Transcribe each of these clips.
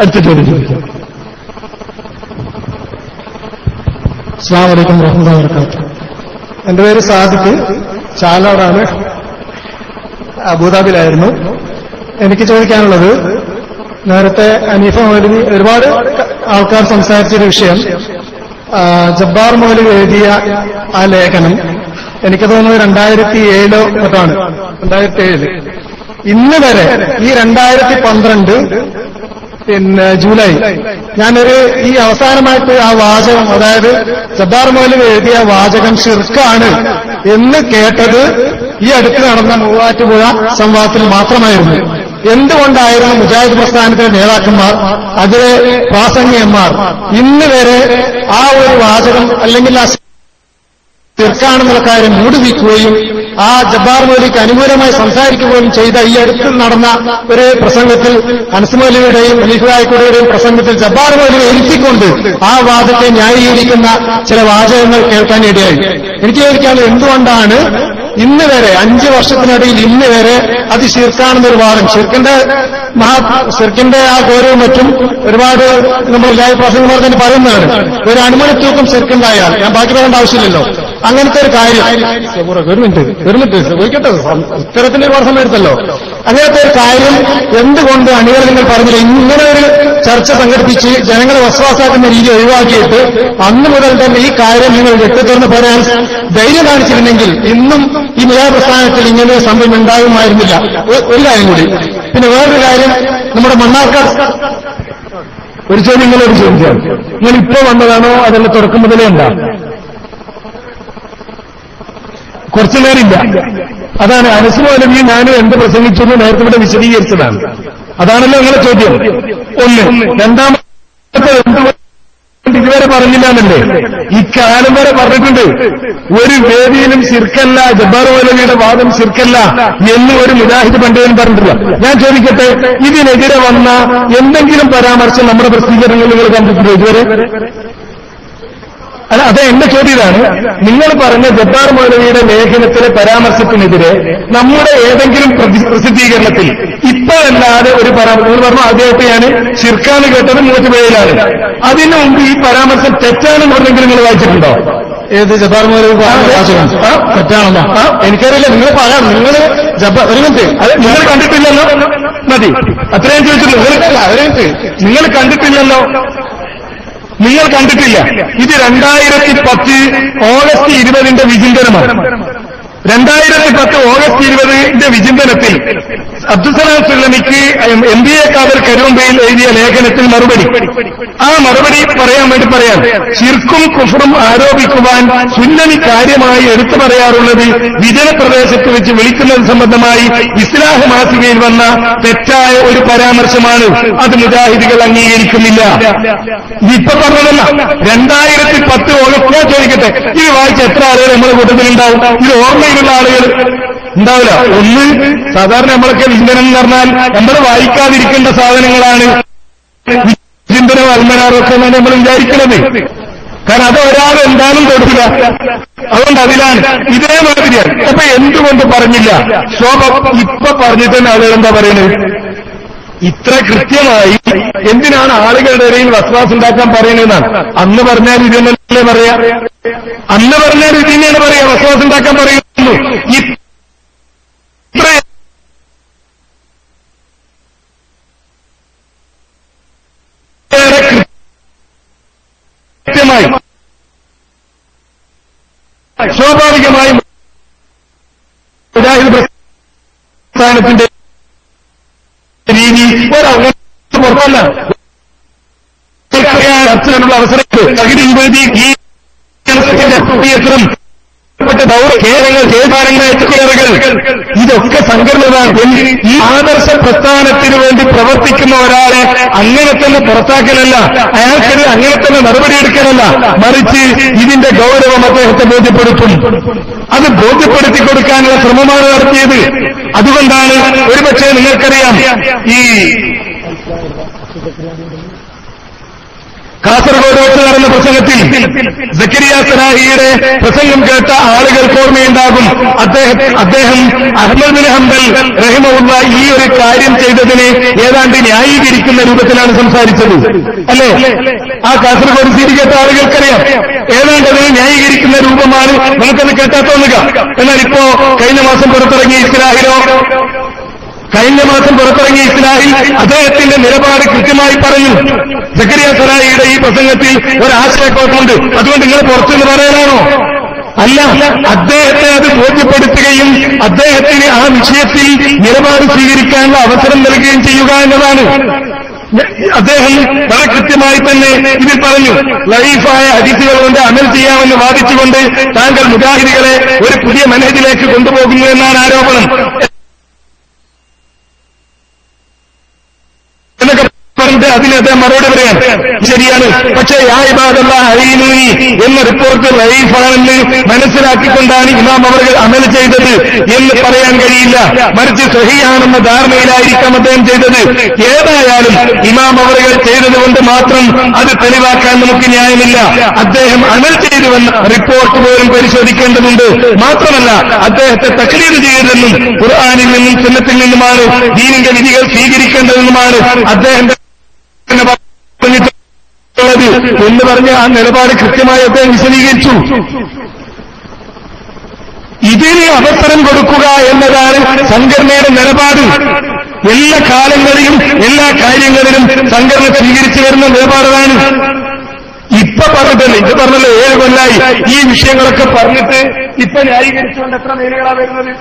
അടുത്ത ചോദ്യം ചോദിക്കാം അസ്സാം വലൈക്കും വറഹമുല്ലാ വർക്കാത്തു എന്റെ പേര് സാദിഖ്. ചാലോടാണ്. അബുദാബിയിലായിരുന്നു. എനിക്ക് ചോദിക്കാനുള്ളത് നേരത്തെ അനീഫ മൗലവി ഒരുപാട് ആൾക്കാർ സംസാരിച്ചൊരു വിഷയം. ജബ്ബാർ മൗലവി എഴുതിയ ആ ലേഖനം എനിക്ക് തോന്നുന്നത് രണ്ടായിരത്തി ഏഴിലോ മറ്റാണ് രണ്ടായിരത്തി ഏഴിൽ ഇന്ന് വരെ ഈ രണ്ടായിരത്തി പന്ത്രണ്ട് പിന്നെ ജൂലൈ. ഞാനൊരു ഈ അവസാനമായിട്ട് ആ വാചകം അതായത് ജബ്ബാർ മൗലവി എഴുതിയ വാചകം ഷിർക്കാണ് എന്ന് കേട്ടത് ഈ അടുത്ത് നടന്ന മൂവാറ്റുപുഴ സംവാദത്തിൽ മാത്രമായിരുന്നു. എന്തുകൊണ്ടായിരുന്നു മുജാഹിദ് പ്രസ്ഥാനത്തിലെ നേതാക്കന്മാർ അതിലെ പ്രാസംഗികന്മാർ ഇന്ന് വരെ ആ ഒരു വാചകം അല്ലെങ്കിൽ ആ തീർക്കാണെന്നുള്ള കാര്യം മൂടിവീക്കുകയും ആ ജബ്ബാർ മൗലിക്ക് അനുകൂലമായി സംസാരിക്കുകയും ചെയ്ത ഈ അടുത്ത് നടന്ന ഒരു പ്രസംഗത്തിൽ അനസ് മൗലിയുടെയും പ്രസംഗത്തിൽ ജബ്ബാർ മൗലിയെ ഇരുത്തിക്കൊണ്ട് ആ വാദത്തെ ന്യായീകരിക്കുന്ന ചില വാചകങ്ങൾ കേൾക്കാൻ ഇടയായി. എനിക്ക് ചോദിക്കാനുള്ളത് എന്തുകൊണ്ടാണ് ഇന്ന് വരെ അഞ്ച് വർഷത്തിനിടയിൽ ഇന്ന് വരെ അത് ശീർക്കാണെന്നൊരു വാദം? ശിർക്കിന്റെ മഹാ ശിർക്കിന്റെ ആ ഗൗരവം മറ്റും ഒരുപാട് നമ്മൾ ലൈവ് പ്രസംഗങ്ങൾ തന്നെ പറയുന്നതാണ്. ഒരു അനുമതി തൂക്കം ശിർക്കുണ്ടായാൽ ഞാൻ ബാക്കി പറയേണ്ട ആവശ്യമില്ലല്ലോ. അങ്ങനത്തെ ഒരു കാര്യം. ഒരു മിനിറ്റ് ഒരു മിനിറ്റ് ചോദിക്കട്ടെ ഉത്തരത്തിന് ഒരുപാട് സമയം എടുത്തല്ലോ. അങ്ങനത്തെ ഒരു കാര്യം എന്തുകൊണ്ട് അണികൾ നിങ്ങൾ പറഞ്ഞില്ല? ഇങ്ങനെ ഒരു ചർച്ച സംഘടിപ്പിച്ച് ജനങ്ങളെ വസ്വാസാക്കുന്ന രീതി ഒഴിവാക്കിയിട്ട് അന്ന് മുതൽ തന്നെ ഈ കാര്യം നിങ്ങൾ വ്യക്തിത്വം പറയാൻ ധൈര്യം കാണിച്ചിരുന്നെങ്കിൽ ഇന്നും ഈ നിയാ പ്രസ്ഥാനത്തിൽ ഇങ്ങനെ ഒരു സംഭവം ഉണ്ടാകുമായിരുന്നില്ല. ഒരു കാര്യം കൂടി. പിന്നെ വേറൊരു കാര്യം നമ്മുടെ മണ്ണാർക്കാട് ഒരു ചോദ്യം നിങ്ങളൊരു നിങ്ങൾ ഇപ്പോ വന്നതാണോ അതല്ല തുടക്കം മുതലേ ഉണ്ടാ കുറച്ചു നേരില്ല അതാണ് അനസ് ഈ ഞാൻ എന്ത് പ്രസംഗിച്ചു എന്ന് നേരത്തെ ഇവിടെ വിശദീകരിച്ചതാണ്. അതാണല്ലോ നിങ്ങളെ ചോദ്യം. ഒന്ന് രണ്ടാമത്തെ ഇതുവരെ പറഞ്ഞില്ല എന്നല്ലേ ഇക്കാലം വരെ പറഞ്ഞിട്ടുണ്ട്. ഒരു വേദിയിലും ശിർക്കല്ല ജബ്ബാർ മൗലവിയുടെ വാദം ശിർക്കല്ല എന്ന് ഒരു മുജാഹിദ് പണ്ഡിതൻ പറഞ്ഞിട്ടില്ല. ഞാൻ ചോദിക്കട്ടെ ഇതിനെതിരെ വന്ന എന്തെങ്കിലും പരാമർശം നമ്മുടെ പ്രസിദ്ധീകരണങ്ങൾ നിങ്ങൾ കണ്ടിട്ടുണ്ടോ ഇതുവരെ? അല്ല അത് എന്റെ ചോദ്യം ഇതാണ് നിങ്ങൾ പറഞ്ഞ ജബ്ബാർ മൗലവിയുടെ ലേഖനത്തിലെ പരാമർശത്തിനെതിരെ നമ്മുടെ ഏതെങ്കിലും പ്രസിദ്ധീകരണത്തിൽ ഇപ്പോഴല്ലാതെ ഒരു പരാമർശം നിങ്ങൾ പറഞ്ഞു ആദ്യമായിട്ട് ഞാൻ ചിർക്കാന്ന് കേട്ടത് മൂത്തുപേയിലാണ് അതിനു മുമ്പ് ഈ പരാമർശം തെറ്റാണെന്ന് പറഞ്ഞെങ്കിൽ നിങ്ങൾ വായിച്ചിട്ടുണ്ടോ? ഏത് ജബ്ബാർ മൗലവി? തെറ്റാണെന്നോ എനിക്കറിയില്ല നിങ്ങൾ പറയാം നിങ്ങൾ ജബ്ബാർ ഒരു മിനിറ്റ്. അത് നിങ്ങൾ കണ്ടിട്ടില്ലല്ലോ. മതി. അത്രയും ചോദിച്ചിട്ടുള്ളൂ. നിങ്ങൾ കണ്ടിട്ടില്ലല്ലോ. നിങ്ങൾ കണ്ടിട്ടില്ല. ഇത് രണ്ടായിരത്തി പത്ത് ഓഗസ്റ്റ് ഇരുപതിന്റെ വിചിന്തനമാണ്. രണ്ടായിരത്തി പത്ത് ഓഗസ്റ്റ് ഇരുപതിന്റെ വിചിന്തനത്തിൽ അബ്ദുസലാം സുല്ലമിക്ക് എം ബി എ കാവൽ കരുവമ്പയിൽ എഴുതിയ ലേഖനത്തിൽ മറുപടി. ആ മറുപടി പറയാൻ വേണ്ടി പറയാം. ചിർക്കും കുഫറും ആരോപിക്കുവാൻ സുല്ലമി കാര്യമായി എടുത്തു പറയാറുള്ളത് വിജന പ്രദേശത്ത് വെച്ച് വിളിക്കുന്നത് സംബന്ധമായി ഇസ്ലാഹ് മാസികയിൽ വന്ന തെറ്റായ ഒരു പരാമർശമാണ്. അത് മുജാഹിദികൾ അംഗീകരിക്കുന്നില്ല. ഇപ്പൊ പറഞ്ഞതല്ല. രണ്ടായിരത്തി പത്ത് ഓഗസ്റ്റ് ചോദിക്കട്ടെ ഇത് വായിച്ച എത്ര ആളുകൾ നമ്മുടെ കൂട്ടത്തിലുണ്ടാവും? ഇത് ഓർമ്മയിലുള്ള ആളുകൾ ഉണ്ടാവില്ല. ഒന്ന് സാധാരണ നമ്മളൊക്കെ വിചിന്തനം എന്ന് പറഞ്ഞാൽ നമ്മൾ വായിക്കാതിരിക്കേണ്ട സാധനങ്ങളാണ് ചിന്തനവും അൽമനാറും ഒക്കെ എന്നാണ് നമ്മൾ വിചാരിക്കുന്നത്. കാരണം അത് ഒരാൾ എന്താണെന്ന് തൊടുക അതുകൊണ്ട് അതിലാണ് ഇതേമാതിരിയാണ്. അപ്പൊ എന്തുകൊണ്ട് പറഞ്ഞില്ല? ശോഭ ഇപ്പൊ പറഞ്ഞിട്ട് തന്നെ ആളുകൾ എന്താ പറയുന്നത് ഇത്ര കൃത്യമായി എന്തിനാണ് ആളുകളുടെ ഇടയിൽ വസ്വാസ് ഉണ്ടാക്കാൻ പറയുന്നതെന്നാണ് അന്ന് പറഞ്ഞാൽ ഇതെന്നല്ലേ പറയാ? അന്ന് പറഞ്ഞ ഒരു തന്നെയാണ് പറയുക വസ്വാസം ഉണ്ടാക്കാൻ പറയുന്നു. ഇത്ര കൃത്യമായി സ്വാഭാവികമായും പ്രസ്ഥാനത്തിന്റെ രീതി ഒരവസരം പുറത്തല്ല ചർച്ചയിലുള്ള അവസരം പ്രകൃതി യുവതി ഈ എത്രം കേരളങ്ങൾ കേസാരങ്ങൾ എത്തുകയറുകൾ ഇതൊക്കെ സംഘടനതാണ് ഈ ആദർശ പ്രസ്ഥാനത്തിന് വേണ്ടി പ്രവർത്തിക്കുന്ന ഒരാളെ അങ്ങനെ തന്നെ പുറത്താക്കലല്ല. അയാൾക്കത് അങ്ങനെ തന്നെ നടപടിയെടുക്കലല്ല മറിച്ച് ഇതിന്റെ ഗൗരവം അദ്ദേഹത്തെ ബോധ്യപ്പെടുത്തും. അത് ബോധ്യപ്പെടുത്തി കൊടുക്കാനുള്ള ശ്രമമാണ് നടത്തിയത്. അതുകൊണ്ടാണ് ഒരുപക്ഷെ നിങ്ങൾക്കറിയാം ഈ കാസർഗോഡ് വെച്ച് നടന്ന പ്രസംഗത്തിൽ സക്കരിയ സനാഹിയുടെ പ്രസംഗം കേട്ട ആളുകൾക്ക് ഓർമ്മയുണ്ടാകും. അദ്ദേഹം അദ്ദേഹം അഹമ്മദ് ബിൻ ഹംബൽ റഹിമുള്ള ഈ ഒരു കാര്യം ചെയ്തതിനെ ഏതാണ്ട് ന്യായീകരിക്കുന്ന രൂപത്തിലാണ് സംസാരിച്ചത്. അല്ലേ? ആ കാസർഗോഡ് സീരി കേട്ട ആളുകൾക്കറിയാം. ഏതാണ്ട് അതിനെ ന്യായീകരിക്കുന്ന രൂപമാണ് നമുക്കത് കേട്ടാ തോന്നുക. എന്നാൽ ഇപ്പോ കഴിഞ്ഞ മാസം പുറത്തിറങ്ങിയ ഇസ്ലാഹിലോ കഴിഞ്ഞ മാസം പുറത്തിറങ്ങിയ ഇസ്ലാഹിൽ അദ്ദേഹത്തിന്റെ നിലപാട് കൃത്യമായി പറയും സക്കരിയ സലാഹിയുടെ ഈ പ്രസംഗത്തിൽ ഒരാശയക്കുഴപ്പമുണ്ട് അതുകൊണ്ട് നിങ്ങൾ പുറത്തുനിന്ന് പറയാനാണോ അല്ല അദ്ദേഹത്തെ അത് ബോധ്യപ്പെടുത്തുകയും അദ്ദേഹത്തിന് ആ വിഷയത്തിൽ നിലപാട് സ്വീകരിക്കാനുള്ള അവസരം നൽകുകയും ചെയ്യുക എന്നതാണ്. അദ്ദേഹം വളരെ കൃത്യമായി തന്നെ ഇതിൽ പറഞ്ഞു ലൈഫായ അതിഥികൾ കൊണ്ട് അമൽ ചെയ്യാമെന്ന് വാദിച്ചുകൊണ്ട് താങ്കൾ മുജാഹിദികളെ ഒരു പുതിയ മനേജിലേക്ക് കൊണ്ടുപോകുന്നു എന്നാണ് ആരോപണം എന്നൊക്കെ പറഞ്ഞിട്ട് അതിന് അദ്ദേഹം മറുപടി പറയാം ശരിയാണ്. പക്ഷേ യാ ഇബാദല്ല അഴീനൂനി എന്ന റിപ്പോർട്ട് റൈഫാണെന്ന് മനസ്സിലാക്കിക്കൊണ്ടാണ് ഇമാം അവർ അമൽ ചെയ്തത് എന്ന് പറയാൻ കഴിയില്ല. മറിച്ച് സഹിയാണെന്ന ധാരണയിലായിരിക്കാം അദ്ദേഹം ചെയ്തത്. ഏതായാലും ഇമാം അവറുകൾ ചെയ്തതുകൊണ്ട് മാത്രം അത് തെളിവാക്കാൻ നമുക്ക് ന്യായമില്ല. അദ്ദേഹം അമൽ ചെയ്തുവെന്ന റിപ്പോർട്ട് പോലും പരിശോധിക്കേണ്ടതുണ്ട്. മാത്രമല്ല അദ്ദേഹത്തെ തക്ലീദ് ചെയ്തതെന്നും ഖുർആാനിൽ നിന്നും ചിഹ്നത്തിൽ നിന്നുമാണ് ദീനിന്റെ വിധികൾ സ്വീകരിക്കേണ്ടതെന്നുമാണ് അദ്ദേഹം പറഞ്ഞിട്ടുള്ളത് എന്ന് പറഞ്ഞ് ആ നിലപാട് കൃത്യമായി അദ്ദേഹം വിശദീകരിച്ചു. ഇതിന് അവസരം കൊടുക്കുക എന്നതാണ് സംഘടനയുടെ നിലപാട്. എല്ലാ കാലങ്ങളിലും എല്ലാ കാര്യങ്ങളിലും സംഘടന സ്വീകരിച്ചു വരുന്ന നിലപാടാണ്. ഇപ്പൊ പറഞ്ഞിട്ടല്ലേ ഇത് പറഞ്ഞല്ലോ ഏഴ് കൊല്ലായി. ഈ വിഷയങ്ങളൊക്കെ പറഞ്ഞിട്ട് ഇപ്പൊ ന്യായീകരിച്ചുകൊണ്ട് എത്ര മേലുകളാണ് വരുന്നത്?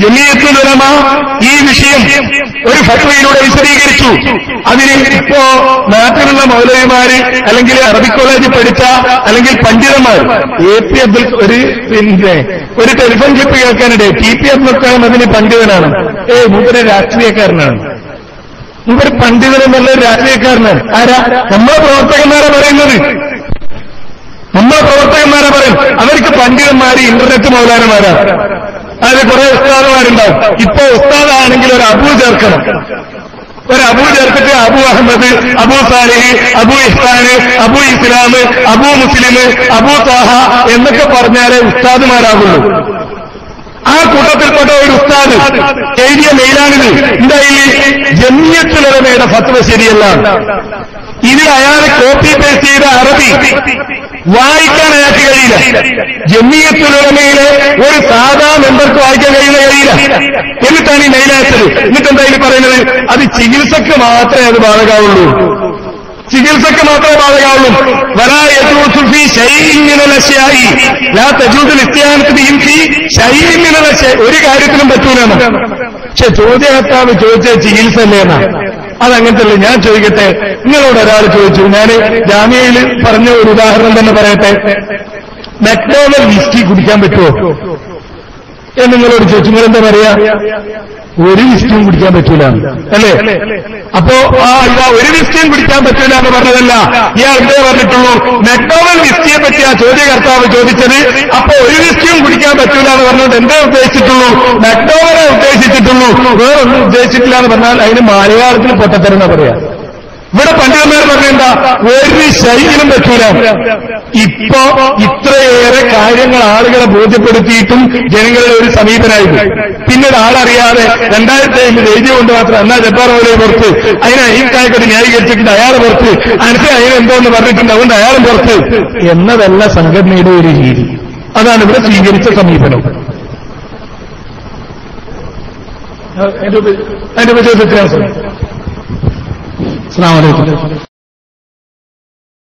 ജമിയത്തുലമ ഈ വിഷയം ഒരു ഫത്വയിലൂടെ വിശദീകരിച്ചു. അതിന് ഇപ്പോ നാട്ടിലുള്ള മൗലവിമാര് അല്ലെങ്കിൽ അറബി കോളേജിൽ പഠിച്ച അല്ലെങ്കിൽ പണ്ഡിതന്മാർ എ പി അബ്ദുൽ ഒരു പിന്നെ ഒരു ടെലിഫോൺ ക്ലിപ്പ് കേൾക്കാനിടെ ടി പി അബ്ദുൽ കലാം അതിന് പണ്ഡിതനാണ്. ഏ മൂപ്പര് രാഷ്ട്രീയക്കാരനാണ്. മൂപ്പര് പണ്ഡിതനെന്നുള്ള ഒരു രാഷ്ട്രീയക്കാരനാണ്. ആരാ? നമ്മളെ പ്രവർത്തകന്മാരാ പറയുന്നത്. നമ്മളെ പ്രവർത്തകന്മാരെ പറയും അവർക്ക് പണ്ഡിതന്മാര് ഇന്റർനെറ്റ് മൗലാനമാരാ അതിൽ കുറെ ഉസ്താദുമാരുണ്ടാവും. ഇപ്പൊ ഉസ്താദാണെങ്കിൽ ഒരു അബു ചേർക്കണം ഒരു അബു ചേർത്തിട്ട് അബു അഹമ്മദ് അബു സാലിഹ് അബു ഇഹ്സാന് അബു ഇസ്ലാം അബു മുസ്ലിം അബു താഹ എന്നൊക്കെ പറഞ്ഞാലേ ഉസ്താദുമാരാകുള്ളൂ. ആ കൂട്ടത്തിൽപ്പെട്ട ഒരു ഉസ്താദ് എഴുതിയ മെയിലാണിത്. ഇതായി ജമ്യത്തുലമയുടെ ഫത്വ ശരിയല്ല ഇതിൽ അയാൾ കോപ്പി പേസ്റ്റ് ചെയ്ത അറബി വായിക്കാൻ അയാൾക്ക് കഴിയില്ല. ജമ്മിയത്തുലമയിലെ ഒരു സാധാ മെമ്പർക്ക് വായിക്കാൻ കഴിയുന്ന കഴിയില്ല. എന്നിട്ടാണ് ഈ മെയിലായത് എന്നിട്ട് എന്തായാലും പറയുന്നത്? അത് ചികിത്സക്ക് മാത്രമേ അത് ബാധകാവുള്ളൂ. ചികിത്സക്ക് മാത്രമേ ബാധകാവുള്ളൂ. വലാ യജൂസു ഫീ ശൈഇൻ മിനൽ അശ്യാഇ ലാ തജൂദുൽ ഇസ്തിയാനത്ത് ബിഹിം ഫീ ശൈഇൻ മിനൽ ഒരു കാര്യത്തിനും പറ്റൂലെന്ന് പക്ഷെ ചോദ്യകർത്താവ് ചോദിച്ച ചികിത്സ അല്ലേന്നാ അതങ്ങനത്തല്ലേ ഞാൻ ചോദിക്കട്ടെ? നിങ്ങളോട് ഒരാൾ ചോദിച്ചു. ഞാൻ ജാമ്യയിൽ പറഞ്ഞ ഒരു ഉദാഹരണം തന്നെ പറയട്ടെ? മെക്ഡോണൽ വിസ്കി കുടിക്കാൻ പറ്റുമോ? എന്ന് നിങ്ങളോട് ചോദിച്ചു നിങ്ങൾ എന്താ പറയാ? ഒരു വിസ്റ്റിയും കുടിക്കാൻ പറ്റൂല. അല്ലേ? അപ്പോ ആ ഇതാ ഒരു വിസ്റ്റിയും കുടിക്കാൻ പറ്റൂല എന്ന് പറഞ്ഞതല്ല. ഇയാൾ എന്തേ പറഞ്ഞിട്ടുള്ളൂ മെക്ഡോണൽ വിസ്റ്റിയെ പറ്റി ആ ചോദ്യകർത്താവ് ചോദിച്ചത്. അപ്പൊ ഒരു വിസ്റ്റിയും കുടിക്കാൻ പറ്റൂല എന്ന് പറഞ്ഞുകൊണ്ട് എന്തേ ഉദ്ദേശിച്ചിട്ടുള്ളൂ? മെക്ഡോണലെ ഉദ്ദേശിച്ചിട്ടുള്ളൂ. വേറൊന്നും ഉദ്ദേശിച്ചിട്ടില്ല എന്ന് പറഞ്ഞാൽ അതിന് മലയാളത്തിൽ പൊട്ടത്തരുന്ന പറയാ? ഇവിടെ പണ്ഡിതന്മാർ പറഞ്ഞെന്താ? ഒരു ശൈലിനും പറ്റൂല. ഇപ്പൊ ഇത്രയേറെ കാര്യങ്ങൾ ആളുകളെ ബോധ്യപ്പെടുത്തിയിട്ടും ജനങ്ങളുടെ ഒരു സമീപനായി പിന്നെ ആളറിയാതെ രണ്ടായിരത്തി ഏഴിൽ എഴുതിയ കൊണ്ട് മാത്രം എന്നാ ജപ്പാർ പോലെ പുറത്ത്. അതിനെ അയ്യക്കായ്ക്കൊരു ന്യായീകരിച്ചിട്ടുണ്ട് അയാളെ പുറത്ത്. അനക്ക് അതിന് എന്തോന്ന് പറഞ്ഞിട്ടുണ്ട് അതുകൊണ്ട് അയാളും പുറത്ത്. എന്നതല്ല സംഘടനയുടെ ഒരു രീതി. അതാണ് ഇവിടെ സ്വീകരിച്ച സമീപനം. അതിന്റെ ഉപ- അതിന്റെ ഉപദേശത്തിന് അസ്സാം വലൈക്കും